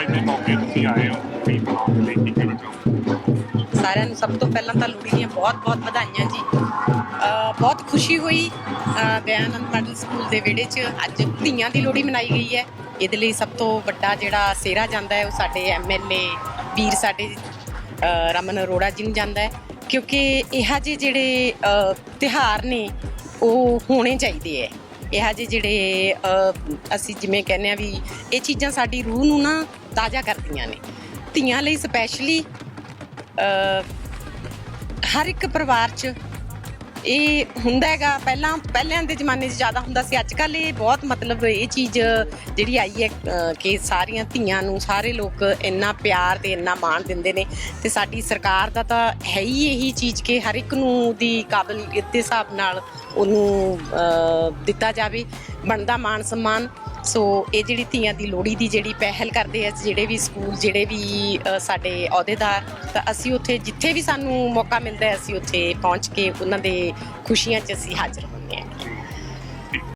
ਅੱਜ ਦੇ ਮੌਕੇ ਤੁਸੀਂ ਆਏ ਹੋ। ਵੀ ਮਨਾਉਣ ਦੇ ਲਈ ਕੀ ਸਾਰਿਆਂ ਨੂੰ ਸਭ ਤੋਂ ਪਹਿਲਾਂ ਤਾਂ ਲੋਹੜੀ ਦੀਆਂ ਬਹੁਤ-ਬਹੁਤ ਵਧਾਈਆਂ ਜੀ। ਬਹੁਤ ਖੁਸ਼ੀ ਹੋਈ ਦਇਆਨੰਦ ਮਾਡਲ ਸਕੂਲ ਦੇ ਵਿਹੜੇ 'ਚ। ਅੱਜ ਧੀਆਂ ਦੀ ਲੋਹੜੀ ਮਨਾਈ ਗਈ ਹੈ। ਇਹਦੇ ਲਈ ਸਭ ਤੋਂ ਵੱਡਾ ਜਿਹੜਾ ਸੇਰਾ ਜਾਂਦਾ ਹੈ ਉਹ ਸਾਡੇ ਐਮਐਲਏ ਵੀਰ ਸਾਡੇ ਰਮਨ ਅਰੋੜਾ ਜੀ ਨੂੰ ਜਾਂਦਾ ਹੈ। ਕਿਉਂਕਿ ਇਹ ਜਿਹੇ ਜਿਹੜੇ ਅ, ਤਿਉਹਾਰ ਨੇ ਉਹ ਹੋਣੇ ਚਾਹੀਦੇ ਹੈ। ਇਹ ਜਿਹੇ ਜਿਹੜੇ ਅਸੀਂ ਜਿਵੇਂ ਕਹਿੰਦੇ ਆ ਵੀ ਇਹ ਚੀਜ਼ਾਂ ਸਾਡੀ ਰੂਹ ਨੂੰ ਨਾ ਤਾਜ਼ਾ ਕਰਦੀਆਂ ਨੇ। ਧੀਆਂ ਲਈ ਸਪੈਸ਼ਲੀ ਹਰ ਇੱਕ ਪਰਿਵਾਰ 'ਚ ਇਹ ਹੁੰਦਾ ਹੈਗਾ ਪਹਿਲਾਂ ਪਹਿਲਿਆਂ ਦੇ ਜ਼ਮਾਨੇ 'ਚ ਜ਼ਿਆਦਾ ਹੁੰਦਾ ਸੀ। ਅੱਜ ਕੱਲ ਇਹ ਬਹੁਤ ਮਤਲਬ ਇਹ ਚੀਜ਼ ਜਿਹੜੀ ਆਈ ਹੈ ਅ, ਕਿ ਸਾਰੀਆਂ ਧੀਆਂ ਨੂੰ ਸਾਰੇ ਲੋਕ ਇੰਨਾ ਪਿਆਰ ਤੇ ਇੰਨਾ ਮਾਣ ਦਿੰਦੇ ਨੇ ਤੇ ਸਾਡੀ ਸਰਕਾਰ ਦਾ ਤਾਂ ਹੈ ਹੀ ਇਹੀ ਚੀਜ਼ ਕਿ ਹਰ ਇੱਕ ਨੂੰ ਦੀ ਕਾਬਲੀਅਤ ਦੇ ਹਿਸਾਬ ਨਾਲ ਉਹਨੂੰ ਅ, ਦਿੱਤਾ ਜਾਵੇ ਬਣਦਾ ਮਾਣ ਸਨਮਾਨ। ਸੋ ਇਹ ਜਿਹੜੀ ਧੀਆਂ ਦੀ ਲੋਹੜੀ ਦੀ ਜਿਹੜੀ ਪਹਿਲ ਕਰਦੇ ਆ ਜਿਹੜੇ ਵੀ ਸਕੂਲ ਜਿਹੜੇ ਵੀ ਅ, ਸਾਡੇ ਅਹੁਦੇਦਾਰ ਤਾਂ ਅਸੀਂ ਉੱਥੇ ਜਿੱਥੇ ਵੀ ਸਾਨੂੰ ਮੌਕਾ ਮਿਲਦਾ ਹੈ, ਅਸੀਂ ਉੱਥੇ ਪਹੁੰਚ ਕੇ ਉਹਨਾਂ ਦੇ ਖੁਸ਼ੀਆਂ 'ਚ ਅਸੀਂ ਹਾਜ਼ਰ ਹੁੰਦੇ ਹਾਂ।